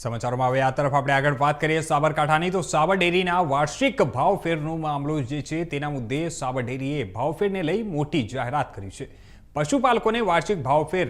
સમાચારોમાં હવે આ તરફ આપણે આગળ વાત કરીએ સાબરકાંઠાની. તો સાબર ડેરીના વાર્ષિક ભાવફેરનો મામલો જે છે તેના મુદ્દે સાબર ડેરીએ ભાવફેરને લઈ મોટી જાહેરાત કરી છે. પશુપાલકોને વાર્ષિક ભાવફેર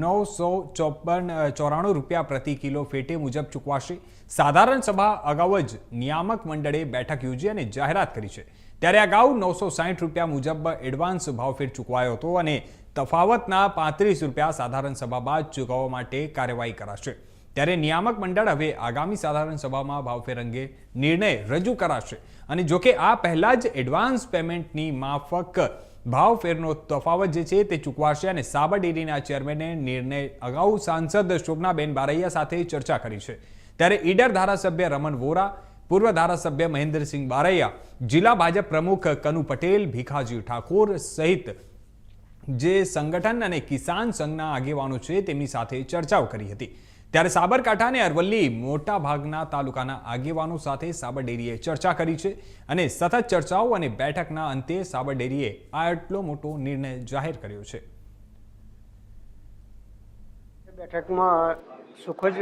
નવસો ચોપન ચોરાણું રૂપિયા પ્રતિ કિલો ફેટે મુજબ ચૂકવાશે. સાધારણ સભા અગાઉ જ નિયામક મંડળે બેઠક યોજી અને જાહેરાત કરી છે. ત્યારે અગાઉ નવસો સાઠ રૂપિયા મુજબ એડવાન્સ ભાવફેર ચૂકવાયો હતો અને તફાવતના પાંત્રીસ રૂપિયા સાધારણ સભા બાદ ચૂકવવા માટે કાર્યવાહી કરાશે. ત્યારે નિયામક મંડળ હવે આગામી સાધારણ સભામાં ભાવફેર અંગે નિર્ણય રજૂ કરાશે. અને જોકે આ પહેલાં જ એડવાન્સ પેમેન્ટની માફક ભાવફેરનો તફાવત જે છે તે ચૂકવાશે અને સાબર ડેરીના ચેરમેને નિર્ણય અગાઉ સાંસદ શોભનાબેન બારૈયા સાથે ચર્ચા કરી છે. ત્યારે ઈડર ધારાસભ્ય રમણ વોરા, પૂર્વ ધારાસભ્ય મહેન્દ્રસિંહ બારૈયા, જિલ્લા ભાજપ પ્રમુખ કનુ પટેલ, ભીખાજી ઠાકોર સહિત જે સંગઠન અને કિસાન સંઘના આગેવાનો છે તેમની સાથે ચર્ચાઓ કરી હતી. ત્યારે સાબરકાંઠા અને અરવલ્લી મોટા ભાગના તાલુકાના આગેવાનો સાથે સાબર ડેરીએ ચર્ચા કરી છે અને સતત ચર્ચાઓ અને બેઠકના અંતે સાબર ડેરીએ આ એટલો મોટો નિર્ણય જાહેર કર્યો છે. બેઠકમાં સુખદ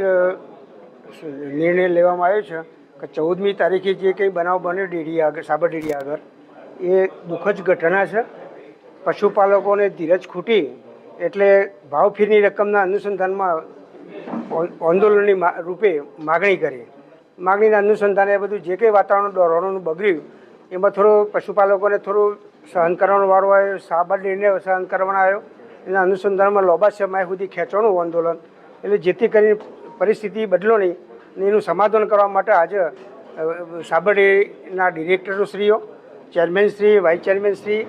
નિર્ણય લેવામાં આવ્યો છે કે ચૌદમી તારીખે જે કંઈ બનાવ બન્યો ડેરી આગળ, સાબર ડેરી આગળ, એ દુઃખદ ઘટના છે. પશુપાલકોને ધીરજ ખૂટી એટલે ભાવફીરની રકમના અનુસંધાનમાં આંદોલનની રૂપે માગણી કરી. માગણીના અનુસંધાને બધું જે કંઈ વાતાવરણ દોરવાનું બગડ્યું એમાં થોડો પશુપાલકોને થોડું સહન કરવાનો વારો આવ્યો સાબર ડેરીને સહન કરવાનો આવ્યો. એના અનુસંધાનમાં લોબા સમય સુધી ખેંચવાનું આંદોલન. એટલે જેથી કરીને પરિસ્થિતિ બદલો નહીં એનું સમાધાન કરવા માટે આજે અ, ડિરેક્ટરશ્રીઓ ડેરીના ડિરેક્ટરોશ્રીઓ ચેરમેનશ્રી વાઇસ ચેરમેનશ્રી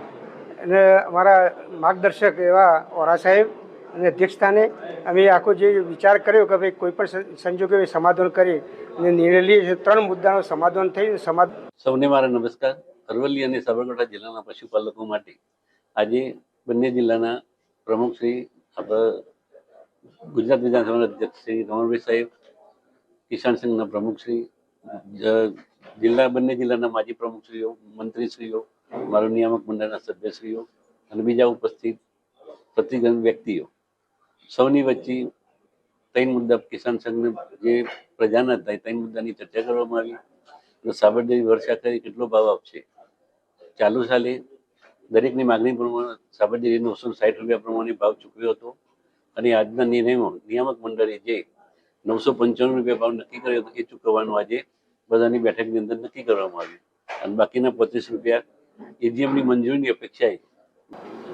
અને અમારા માર્ગદર્શક એવા ઓરા સાહેબ અને અધ્યક્ષસ્થાને અમે આખો જે વિચાર કર્યો કે ભાઈ કોઈ પણ સંજોગે સમાધાન કરી અને નિર્ણય લઈએ ત્રણ મુદ્દાનું સમાધાન થઈ સમાધાન સૌને મારા નમસ્કાર. અરવલ્લી અને સાબરકાંઠા જિલ્લાના પશુપાલકો માટે આજે બંને જિલ્લાના પ્રમુખ શ્રી આપણા ગુજરાત વિધાનસભાના અધ્યક્ષ શ્રી રમણભાઈ સાહેબ, કિસાન સંઘના પ્રમુખ શ્રી જિલ્લા, બંને જિલ્લાના માજી પ્રમુખશ્રીઓ મંત્રીશ્રીઓ, મારો નિયામક મંડળના સભ્યશ્રીઓ અને બીજા ઉપસ્થિત પ્રતિગણ વ્યક્તિઓ. સૌની વચ્ચે ત્રણ મુદ્દા કિસાન સંઘને જે પ્રજાના હતા ત્રણ મુદ્દાની ચર્ચા કરવામાં આવી. અને સાબરડેરી વર્ષા કરી કેટલો ભાવ આપશે? ચાલુ સાલે દરેકની માગણી પ્રમાણે સાબરડેરી નવસો સાઠ રૂપિયા પ્રમાણે ભાવ ચૂકવ્યો હતો. અને આજના નિર્ણયમાં નિયામક મંડળે જે નવસો પંચાણું રૂપિયા ભાવ નક્કી કર્યો હતો એ ચૂકવવાનું આજે બધાની બેઠકની અંદર નક્કી કરવામાં આવ્યું. અને બાકીના પચીસ રૂપિયા એજીએમની મંજૂરીની અપેક્ષાએ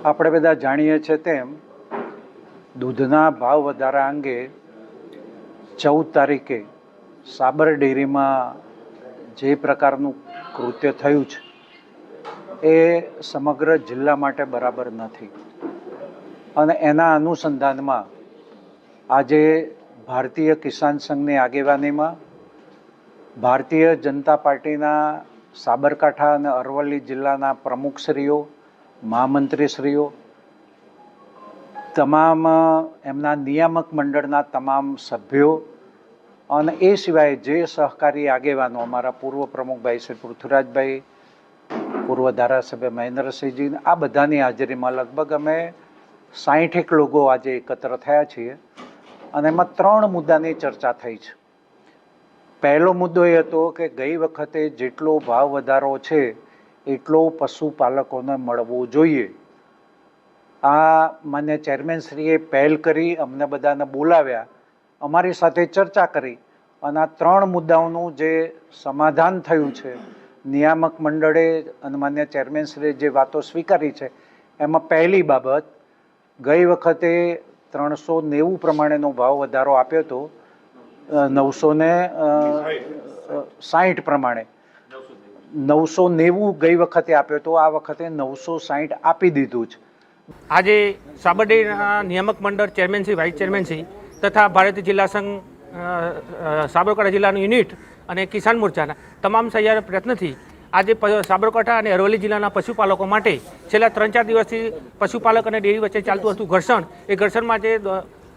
આપણે બધા જાણીએ છીએ તેમ દૂધના ભાવ વધારા અંગે ચૌદ તારીખે સાબર ડેરીમાં જે પ્રકારનું કૃત્ય થયું છે, એ સમગ્ર જિલ્લા માટે બરાબર નથી. અને એના અનુસંધાનમાં આજે ભારતીય કિસાન સંઘની આગેવાનીમાં ભારતીય જનતા પાર્ટીના સાબરકાંઠા અને અરવલ્લી જિલ્લાના પ્રમુખશ્રીઓ, મહામંત્રીશ્રીઓ તમામ, એમના નિયામક મંડળના તમામ સભ્યો અને એ સિવાય જે સહકારી આગેવાનો અમારા પૂર્વ પ્રમુખભાઈ શ્રી પૃથ્વીરાજભાઈ, પૂર્વ ધારાસભ્ય મહેન્દ્રસિંહજી, આ બધાની હાજરીમાં લગભગ અમે સાહીઠેક લોકો આજે એકત્ર થયા છીએ અને એમાં ત્રણ મુદ્દાની ચર્ચા થઈ છે. પહેલો મુદ્દો એ હતો કે ગઈ વખતે જેટલો ભાવ વધારો છે, એટલો પશુપાલકોને મળવો જોઈએ. આ માન્ય ચેરમેનશ્રીએ પહેલ કરી, અમને બધાને બોલાવ્યા, અમારી સાથે ચર્ચા કરી અને આ ત્રણ મુદ્દાઓનું જે સમાધાન થયું છે, નિયામક મંડળે અને માન્ય ચેરમેનશ્રીએ જે વાતો સ્વીકારી છે, એમાં પહેલી બાબત, ગઈ વખતે ત્રણસો નેવું પ્રમાણેનો ભાવ વધારો આપ્યો હતો નવસો ને સાહીઠ પ્રમાણે. નવસો નેવું ગઈ વખતે આપ્યો હતો, આ વખતે નવસો સાહીઠ આપી દીધું છે. આજે સાબરડીના નિયામક મંડળ chairman Shri, vice chairman Shri તથા ભારતીય જિલ્લા સંઘ સાબરકાંઠા જિલ્લાનું યુનિટ અને કિસાન મોરચાના તમામ સહિયાર પ્રયત્નથી આજે સાબરકાંઠા અને અરવલ્લી જિલ્લાના પશુપાલકો માટે છેલ્લા ત્રણ ચાર દિવસથી પશુપાલક અને ડેરી વચ્ચે ચાલતું હતું ઘર્ષણ. એ ઘર્ષણમાં જે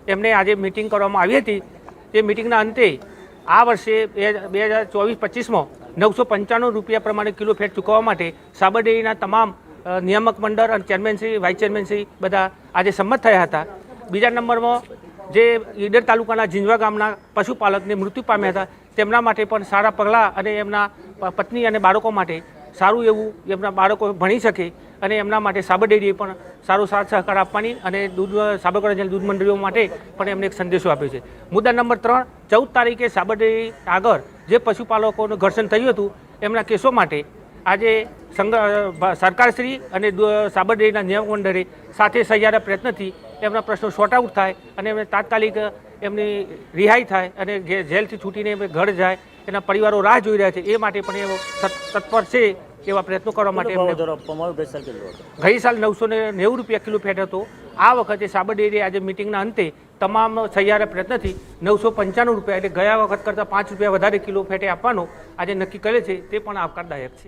એમને આજે મિટિંગ કરવામાં આવી હતી. તે મિટિંગના અંતે આ વર્ષે બે બે હજાર ચોવીસ પચીસમાં નવસો પંચાણું રૂપિયા પ્રમાણે કિલો ફેટ ચૂકવવા માટે સાબર ડેરીના તમામ નિયામક મંડળ અને ચેરમેનશ્રી વાઇસ ચેરમેનશ્રી બધા આજે સંમત થયા હતા. બીજા નંબરમાં જે ઈડર તાલુકાના ઝીંઝવા ગામના પશુપાલકને મૃત્યુ પામ્યા હતા, તેમના માટે પણ સારા પગલાં અને એમના પત્ની અને બાળકો માટે સારું એવું એમના બાળકો ભણી શકે અને એમના માટે સાબર ડેરીએ પણ સારો સાથ સહકાર આપવાની અને દૂધ, સાબરકાંઠા દૂધ મંડળીઓ માટે પણ એમને એક સંદેશો આપ્યો છે. મુદ્દા નંબર ત્રણ, ચૌદ તારીખે સાબર આગળ જે પશુપાલકોનું ઘર્ષણ થયું હતું, એમના કેસો માટે આજે સરકારશ્રી અને સાબરડેરીના નિયામક મંડળે સાથે સહિયારા પ્રયત્નથી એમના પ્રશ્નો શોર્ટ આઉટ થાય અને એમને તાત્કાલિક એમની રિહાઈ થાય અને જે- જેલથી છૂટીને એમને ઘર જાય એના પરિવારો રાહ જોઈ રહ્યા છે એ માટે પણ એ તત્પર છે એવા પ્રયત્નો કરવા માટે ગઈ સાલ નવસો ને નેવું રૂપિયા કિલો ફેટ હતો. આ વખતે સાબરડેરી આજે મિટિંગના અંતે તમામ સહિયારા પ્રયત્નથી નવસો પંચાણું રૂપિયા એટલે ગયા વખત કરતાં પાંચ રૂપિયા વધારે કિલો ફેટે આપવાનો આજે નક્કી કરે છે તે પણ આવકારદાયક છે.